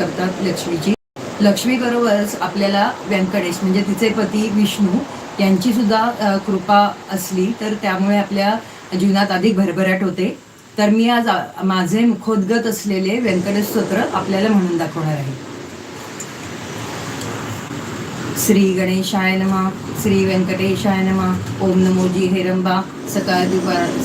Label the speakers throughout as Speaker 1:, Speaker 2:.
Speaker 1: करतात लक्ष्मीची लक्ष्मीबरोबरच आपल्याला व्यंकटेश म्हणजे तिचे पती विष्णू यांची सुद्धा कृपा असली तर त्यामुळे आपल्या जीवनात अधिक भरभराट होते. तर मी आज माझे मुखोद्गत असलेले व्यंकटेश स्तोत्र आपल्याला म्हणून दाखवणार आहे. श्री गणेशाय नमा श्री व्यंकटेशाय नमा ओम नमोजी हेरंबा सकाळ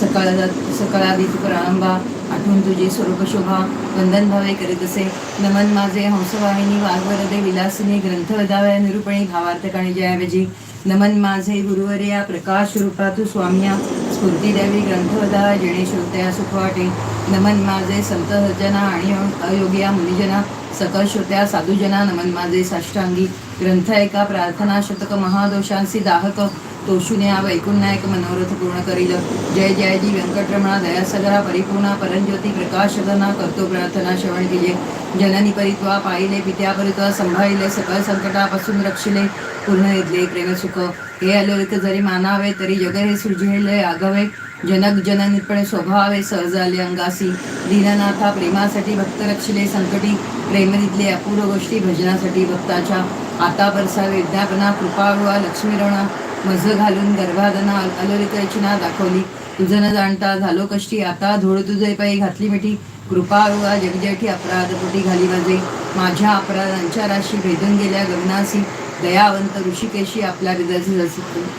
Speaker 1: सकाळ सकाळादी प्रारंभा आठवण तुझी स्वरूप शोभा वंदन भावे करीत असे. नमन माझे हंसवाहिनी वाघवरदे विलासिनी ग्रंथ वदाव्या निरूपणी भावार्थक आणि जयावेजी. नमन माझे गुरुवर्या प्रकाश रूपा तू स्वाम्या. स्फूर्ती द्यावी ग्रंथ जेणे श्रोत्या सुख वाटे नमन माझे संत सज्जना आणि अयोग्या मुनिजना. सकल श्रोत्या साधुजना नमन माझे साष्टांगी ग्रंथ एका प्रार्थना शतक महादोषांसी दाहक. तोषुन्या वैकुण्यायक मनोरथ पूर्ण करील. जय जय जी व्यंकटरमणा दयासगरा परिपूर्णा परंज्योती प्रकाशदना करतो प्रार्थना श्रवण केले जननी परित्वा पाहिले पित्या परित्वा संभाळिले सकळ संकटापासून रक्षिले. पूर्ण येतले प्रेमसुख हे अलोलिक जरी मानावे तरी जग हे सृजिले आगवे. जनक जननिपणे स्वभावे सहज आले अंगासी. दीननाथा प्रेमासाठी भक्त रक्षिले संकटी. प्रेमदितले अपूर्व गोष्टी भजनासाठी भक्ताच्या आता परसा विद्यापना कृपाळुआ लक्ष्मीरणा मज घालून गर्भादना अलरितरचना रचना दाखवली. तुझं न जाणता झालो कष्टी आता धूळ तुझे पायी घातली मिठी. कृपाळुआ जगजेठी अपराधपोटी घाली माझे माझ्या अपराधांच्या राशी भेदून गेल्या गगनासी. दयावंत ऋषिकेशी आपल्या बिंदाचे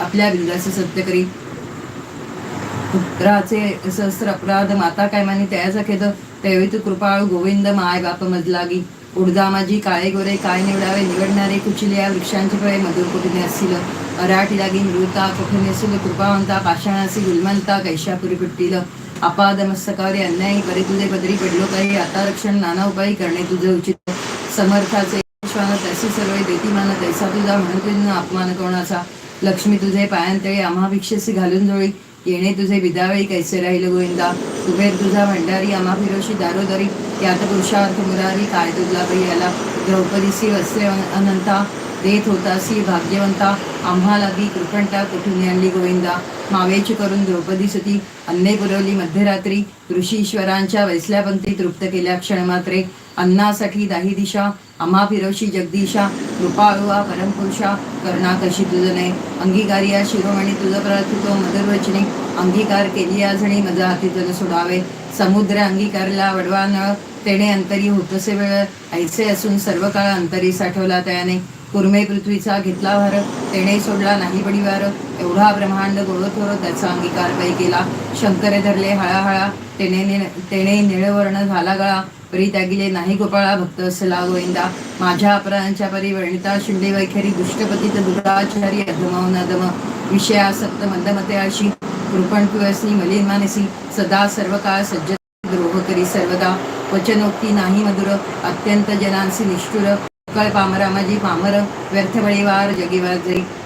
Speaker 1: आपल्या बिंदाचे सत्य करी. पुत्राचे सहस्र अपराध माता काय मानी त्याचा खेद. तेवित कृपाळ कृपाळू गोविंद माय बाप मजलागी. उडदा माझी काळे गोरे काय निवडावे निवडणारे कुचिले या वृक्षांचे फळे मधुर कुठे असतील. अराठी लागी मृता कुठे नेसिल कृपावंता पाषाणासी गुलमंता कैशापुरी पिट्टील. अपाद मस्तकावरी अन्यायी परी तुझे पदरी पडलो काही आता रक्षण नाना उपायी करणे तुझे उचित. समर्थाचे विश्वान तैसी सर्व देतीमान तैसा तुझा म्हणून अपमान कोणाचा लक्ष्मी तुझे पायांतळी आम्हा भिक्षेसी घालून जोळी. येणे तुझे विदावेळी कैसे राहील गोविंदा? कुबेर तुझा भंडारी अमा फिरोशी दारोदरी. यात पुरुषार्थ मुरारी काय तुझला याला द्रौपदीसी वस्त्रे अनंता. देत होतासी भाग्यवंता आम्हाला लागी कृपंटा कुठून आणली गोविंदा? मावेची करून द्रौपदी सुती अन्ने पुरवली मध्यरात्री. ऋषीश्वरांच्या वैसल्यापंती तृप्त केल्या क्षणमात्रे. अन्नासाठी दाही दिशा आम्हा फिरवशी जगदीशा कृपाळुआ परमपुरुषा करुणा कशी तुझं नाही शिरोमणी तुझं प्रार्थितो मधुरवचने अंगीकार केली आजणी मजा हाती तुझं सोडावे. समुद्र अंगीकारला वडवा नळ. तेणे अंतरी होतसे वेळ. ऐसे असून सर्व काळ अंतरी साठवला त्याने. कुर्मे पृथ्वीचा घेतला भार तेने सोडला नाही बडीवार एवढा ब्रह्मांड गोळथोर त्याचा अंगीकार पै केला. शंकरे धरले हळाहळा तेने तेने निळवर्ण झाला गळा परी त्यागिले नाही गोपाळा भक्त असला गोविंदा. माझ्या अपराधांच्या परी वर्णिता शिंदे वैखरी दुष्टपतीत दुराचारी अधमवन अधम विषयासक्त मंदमते अशी कृपण पिवसनी मलिन मानसी सदा सर्व काळ सज्ज द्रोह करी सर्वदा. वचनोक्ती नाही मधुर अत्यंत जनांसी निष्ठुर. कळ पामरा माझी पामर? व्यर्थ बळीवार जगीवार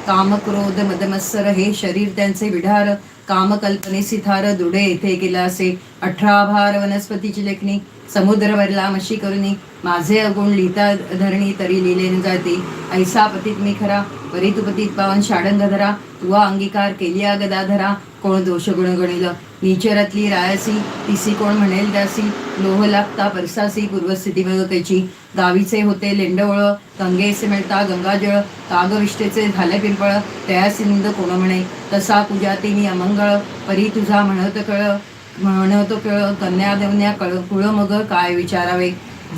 Speaker 1: काम क्रोध मदमत्सर हे शरीर त्यांचे विढार. काम कल्पने सिथार दुडे येथे गेला असे अठरा भार वनस्पतीची लेखणी. समुद्र भरला मशी करुनी माझे अगुण लिहिता धरणी तरी लिहिले जाते. ऐसा पतीत मी खरा परी तू पतीत पावन शाडंग धरा. तुवा अंगीकार केली गदा धरा. कोण दोष गुण गणिल? नीचरतली रायसी तिसी कोण म्हणेल त्यासी? लोह लागता परसासी पूर्वस्थिती त्याची दावीचे होते लेंडवळ गंगेसे मिळता गंगाजळ. कागविष्टेचे झाले पिंपळ तयासी निंद कोण म्हणे? तसा तुझ्या तिनी अमंगळ परी तुझा म्हणत कळ. म्हणतो केळ कन्या देवन्या कळ कुळ मग काय विचारावे?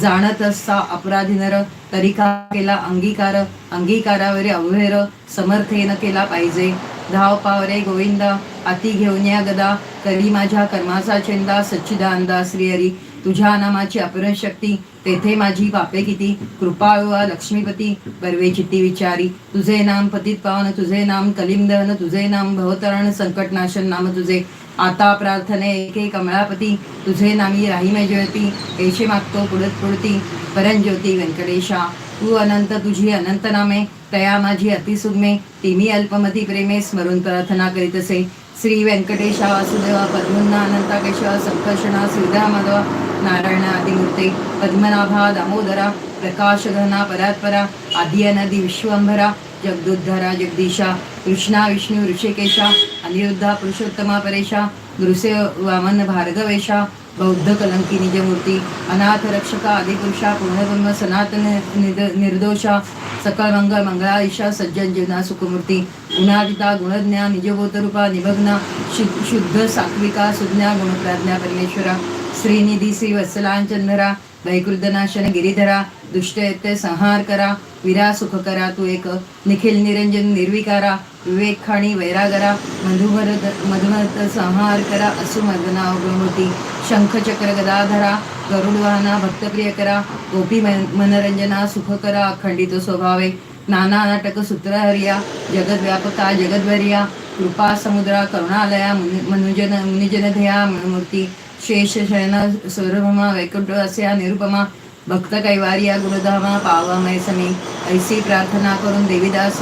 Speaker 1: जाणत असता अपराधी नर तरी केला अंगीकार अंगीकारावरी अवहेर समर्थेन केला पाहिजे. धाव पावरे गोविंद अति घेऊन या गदा. करी माझ्या कर्माचा चेंदा सच्चिदानंदा श्रीहरी तुझ्या नामाची अपरण शक्ती. तेथे माझी पापे किती? कृपाळुआ लक्ष्मीपती बर्वे चित्ती विचारी. तुझे नाम पतित पावन तुझे नाम कलिंदन तुझे नाम भवतरण संकटनाशन नाम तुझे. आता प्रार्थने एके कमळापती तुझे नामी राही ज्योती ऐशे मागतो पुढत पुढती. परंज्योती व्यंकटेशा तू अनंत तुझी अनंत नामे. तया माझी अतिसुग्मे ती मी अल्पमती प्रेमे स्मरून प्रार्थना करीत असे. श्री व्यंकटेशा वासुदेवा पद्मन्ना अनंता केशवा संकर्षणा श्रीधा माधवा नारायण आदिमूर्ते पद्मनाभा दामोदरा प्रकाशघना परात्परा आदी अनदी विश्वंभरा जगदुद्धरा जगदीशा. कृष्णा विष्णू ऋषिकेशा अनिरुद्धा पुरुषोत्तमा परेशा गुरुसे वामन भार्गवेशा बौद्ध कलंकी निजमूर्ती अनाथ रक्षका आदिपुरुषा पूर्णब्रह्म सनातन निद निर्दोषा सकळ मंगळ मंगळाईशा सज्जन जीवना सुखमूर्ती गुणादिता गुणज्ञा निजबोधरूपा निभग्ना शु- शुद्ध सात्विका सुज्ञा गुणप्राज्ञा परमेश्वरा श्रीनिधी श्री वत्सलांचंदरा वैकृद्धनाशन गिरीधरा दुष्ट संहार करा विरा सुख करा तू एक निखिल निरंजन निर्विकारा विवेक खाणी वैरागरा मधुभरत मधुमत संहार करा असुमर्दना अवगमती शंख चक्र गदाधरा गरुडवाहना भक्तप्रिय करा गोपी मनोरंजना सुख करा अखंडित स्वभावे नाना नाटक सूत्रहरिया जगद व्यापका जगद्वर्या कृपा समुद्रा करुणालया मुनि- मनुजन मुनिजन ध्येया मूर्ती शेष शयन सौरभमा वैकुंठ अस्या निरुपमा भक्त कैवारिया गुणधामा पावामय समी ऐसी प्रार्थना करून देवीदास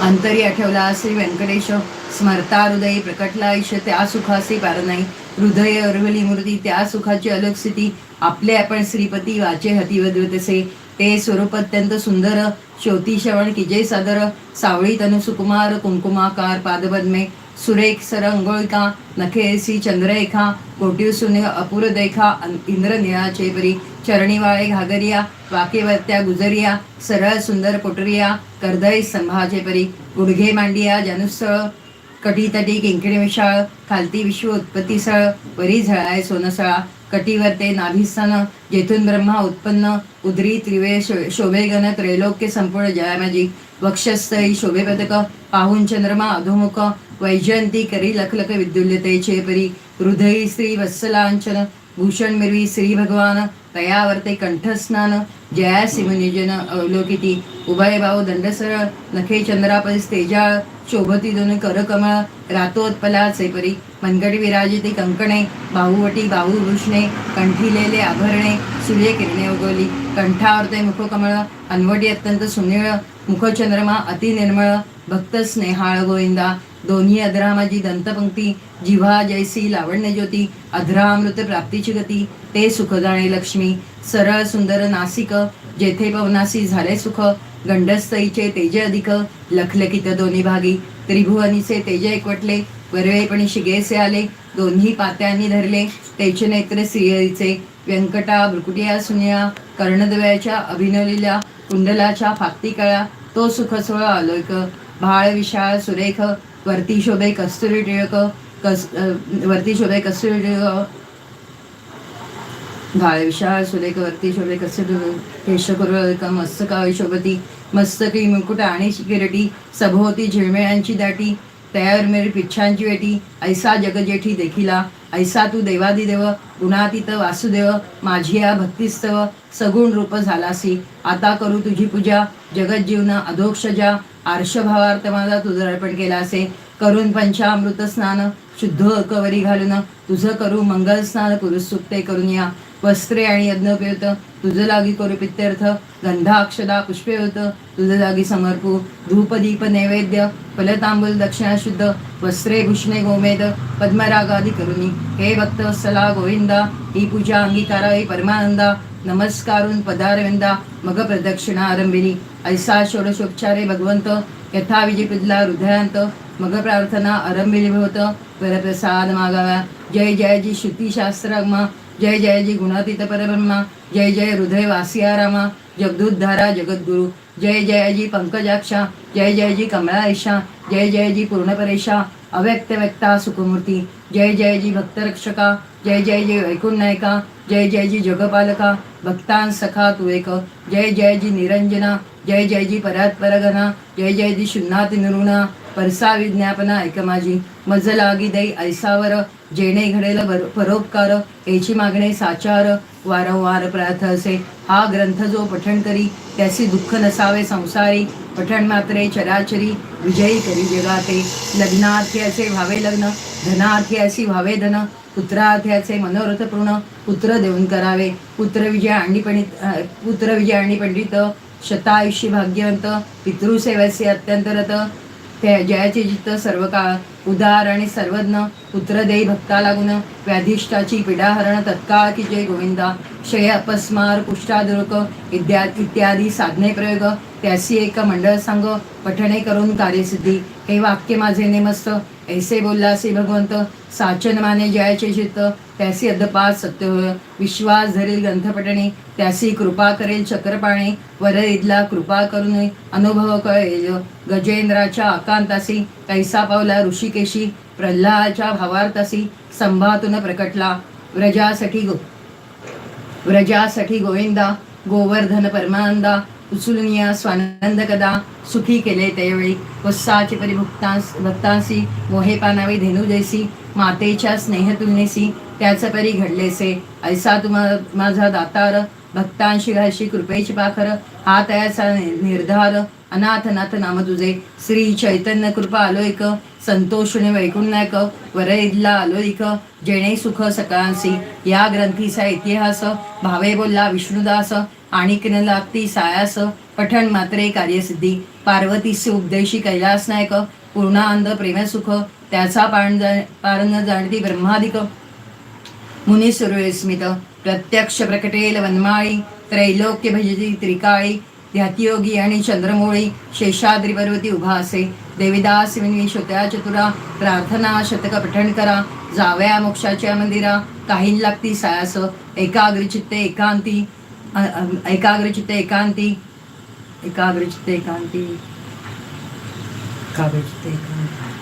Speaker 1: अंतरी आठवला श्री व्यंकटेश स्मरता हृदय प्रकटला आयुष्य त्या सुखासी पार नाही हृदय अरवली मूर्ती त्या सुखाची अलग स्थिती. आपले आपण श्रीपती वाचे हती वदवतसे ते स्वरूप अत्यंत सुंदर. शोती श्रवण किजय सादर. सावळी तनु सुकुमार कुंकुमाकार पादपद्मे. सुरेख सरंगोळिका नखेसी चंद्ररेखा कोटीव सुने अपुर देखा इंद्र निळाचे परी चरणीवाळे घागरिया वाकेवर्त्या गुजरिया सरळ सुंदर कोटरिया कर्दय स्तंभाचे परी गुडघे मांडिया जनुस्थळ कटीतटी किंकिणी विशाळ खालती विश्व उत्पत्तीसळ वरी झळाय सोनसळा कटिवर्ते नाभिस्थान जेथून ब्रह्मा उत्पन्न उदरी त्रिवे शो- शोभेगण त्रैलोक्य संपूर्ण जयामाजी वक्षस्थयी शोभेपदक पाहून चंद्रमा अधोमुख वैजयंती करी लखलख विद्युल्यतेचे परी हृदयी श्री वत्सलांचन भूषण मिरवी श्री भगवान तयावर्ते कंठस्नान जया सिमनिजन अवलोकिती उभय भाऊ दंडसर नखे चंद्रापदी तेजाळ शोभती दोन करकमळ रातोत्पलाचे परी मनगट विराजिती कंकणे बाहुवटी बाहुभूषणे कंठीलेले आभरणे सूर्यकिरणे उगवली कंठावरते मुखकमळ अनवटी अत्यंत सुनिळ मुखचंद्रमा अतिनिर्मळ भक्त स्नेहाळ गोविंदा दोन्ही अधरामाजी दंतपंक्ती जिव्हा जैसी लावण्य ज्योती अधरामृत प्राप्तीची गती ते सुखदाणे लक्ष्मी सरळ सुंदर नासिक जेथे पवनासी झाले सुख गंडस्तईचे तेज अधिक लखलखित दोन्ही भागी त्रिभुवनीचे तेज एकवटले वरवेपणी शिगेसे आले दोन्ही पात्यांनी धरले तेचे नेत्र सिंहरीचे व्यंकटा भ्रुकुटिया सुनिया कर्णद्वयाच्या अभिनवलेल्या कुंडलाच्या फाक्ती कळा तो सुख सोहळा आलोक भाळ विशाळ सुरेख वरती शोभे कस्तुरी टिळक कस वरती शोभे कस्तुरी टिळक. भाळ विशाळ सुरेख वरती शोभे कस्तुरी केशकुरक मस्तकावी शोभती मस्तकी मुकुट आणि किरटी सभोवती झिळमेळ्यांची दाटी तयार मेरी पिच्छांची वेटी ऐसा जगजेठी देखिला ऐसा तू देवादिदेव गुणातीत वासुदेव माझी या भक्तिस्तव सगुण रूप झालासी. आता करू तुझी पूजा जगत अधोक्षजा आर्षभावार्थ माझा तुझं अर्पण केला असे. करून पंचामृत स्नान शुद्ध कवरी घालून तुझं करू मंगल स्नान करू करून या. वस्त्रे आणि यज्ञोपयुत तुझं लागी करू पित्यर्थ गंधा अक्षदा पुष्पे होत तुझं लागी समर्पू. धूप दीप नैवेद्य फलतांबूल दक्षिणा शुद्ध वस्त्रे भूषणे गोमेद पद्मरागादी करुणी. हे भक्त सला गोविंदा ही पूजा अंगीकारा ही परमानंदा. नमस्कारून पदारविंदा मग प्रदक्षिणा आरंभिनी ऐसा षोडशोपचारे भगवंत यथा विजयपिदला हृदयांत मग प्रार्थना आरंभिली होत वरप्रसाद मागाव्या जय जय जी श्रुतीशास्त्र जय जय जी गुणातीत परब्रह्मा जय जय हृदय वासिया रामा जगदुद्धारा जगद्गुरु. जय जय जी पंकजाक्षा जय जय जी कमळाईशा जय जय जी पूर्णपरेशा अव्यक्त व्यक्ता सुखमूर्ती जय जय जी भक्तरक्षका. जय जय जी वैकुंठनायका. जय जय जी जगपालका. भक्तां सखा तू एक. जय जय जी निरंजना. जय जय जी परात परगना जय जय जी शून्याति निरुणा. परसा विज्ञापना ऐक माझी. मज लागी दै ऐसावर. जेणे घडेल परोपकार. याची मागणे साचार. वारंवार प्रार्थ असे हा ग्रंथ जो पठण करी त्यासी दुःख नसावे संसारी. पठण मात्रे चराचरी विजयी करी जगाते लग्नार्थ्याचे व्हावे लग्न धनार्थ्यासी व्हावे धन पुत्रार्थ्याचे मनोरथ पूर्ण पुत्र देऊन करावे. पुत्र विजय आणि पंडित पुत्रविजय पुत्र आणि पंडित शतायुष्य भाग्यवंत पितृसेवसी अत्यंत रथ त्या जयाचे चित्त सर्व काळ उदार आणि सर्वज्ञ पुत्र देई भक्ता लागून व्याधिष्ठाची पीडाहरण तत्काळ की जय गोविंदा क्षय अपस्मार कुष्ठादुर्क इत्या इत्यादी साधने प्रयोग त्यासी एक मंडळ सांग पठणे करून कार्यसिद्धी. हे वाक्य माझे नेमस्त ऐसे बोललासी भगवंत साचन माने जयाचे चित्त त्यासी अद्दपात सत्य होय. विश्वास धरील ग्रंथपटणे त्यासी कृपा करेल चक्रपाणे वर इदला कृपा करून अनुभव कळेल गजेंद्राच्या आकांतासी कैसा पावला ऋषिकेशी प्रल्हाच्या भावार्थासी संभातून प्रकटला. व्रजासाठी गो व्रजासाठी गोविंदा गोवर्धन परमानंदा उचलुनिया स्वानंद कदा सुखी केले त्यावेळी. वत्साची परिभुक्तांस भक्तांसी मोहे पानावे धेनू जैसी मातेच्या स्नेहतुलनेसी त्याच परी घडलेसे. ऐसा तुम्हा माझा दातार भक्तांशी घालशी कृपेची पाखर हा तयाचा निर्धार अनाथ नाथ नाम तुझे श्री चैतन्य कृपा आलोयक संतोषणे वैकुण्यक वर इदला आलोयक जेणे सुख सकाळांसी या ग्रंथीचा इतिहास भावे बोलला विष्णुदास आणि लागती सायास पठण मात्रे कार्यसिद्धी पार्वतीचे उपदेशी कैलास नायक पूर्णानंद प्रेमसुख त्याचा पाण पारण जाणती ब्रह्मादिक मुनी सुरस्मित प्रत्यक्ष प्रकटेल वनमाळी त्रैलोक्य भजती त्रिकाळी ध्यातियोगी आणि चंद्रमोळी शेषाद्री पर्वती उभा असे देविदास विनवी श्रोत्या चतुरा प्रार्थना शतक पठण करा जावया मोक्षाच्या मंदिरा काही लागती सायास एकाग्रचित्ते एकांती एकाग्रचित्ते एकांती एकाग्रचित्ते एकांती एकाग्रचित्ते एकांती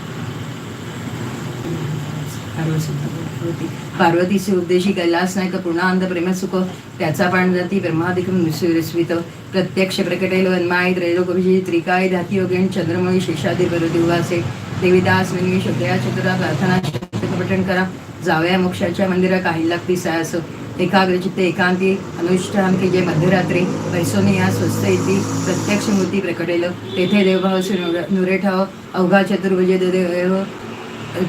Speaker 1: पार्वती पार्वतीचे उद्देशी कैलास नायक प्रेम सुख त्याचा पाण जाती ब्रह्मादिक विस्मित प्रत्यक्ष प्रकटेल वन्माय त्रैलोकविजयी त्रिकाय धाती योगेन चंद्रमळी शेषादी पर्वती उभासे देविदास विनवी शब्दया चतुरा प्रार्थना पठण करा जावया मोक्षाच्या मंदिरा काही लागती असो एकाग्रचित्ते एकांती अनुष्ठान की जे मध्यरात्री. पैसोने या स्वस्त येती प्रत्यक्ष मूर्ती प्रकटेल. तेथे देवभाव नुरे नुरेठाव अवघा चतुर्भुज देव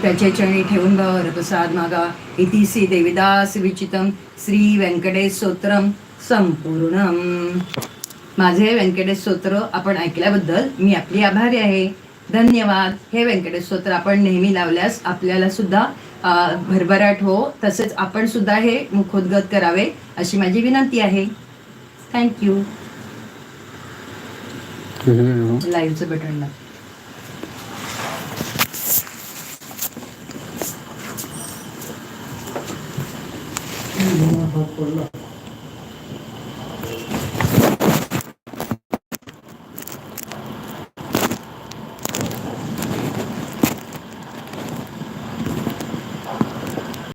Speaker 1: त्याचे चरणी ठेवून भाव प्रसाद मागा श्री देविदास विचितम श्री व्यंकटेश स्तोत्रम संपूर्ण माझे व्यंकटेश स्तोत्र आपण ऐकल्याबद्दल मी आपली आभारी आहे. धन्यवाद. हे व्यंकटेश स्तोत्र आपण नेहमी लावल्यास आपल्याला सुद्धा भरभराट हो. तसेच आपण सुद्धा हे मुखोद्गत करावे अशी माझी विनंती आहे. थँक्यू लाईव्हचं बटन
Speaker 2: पडला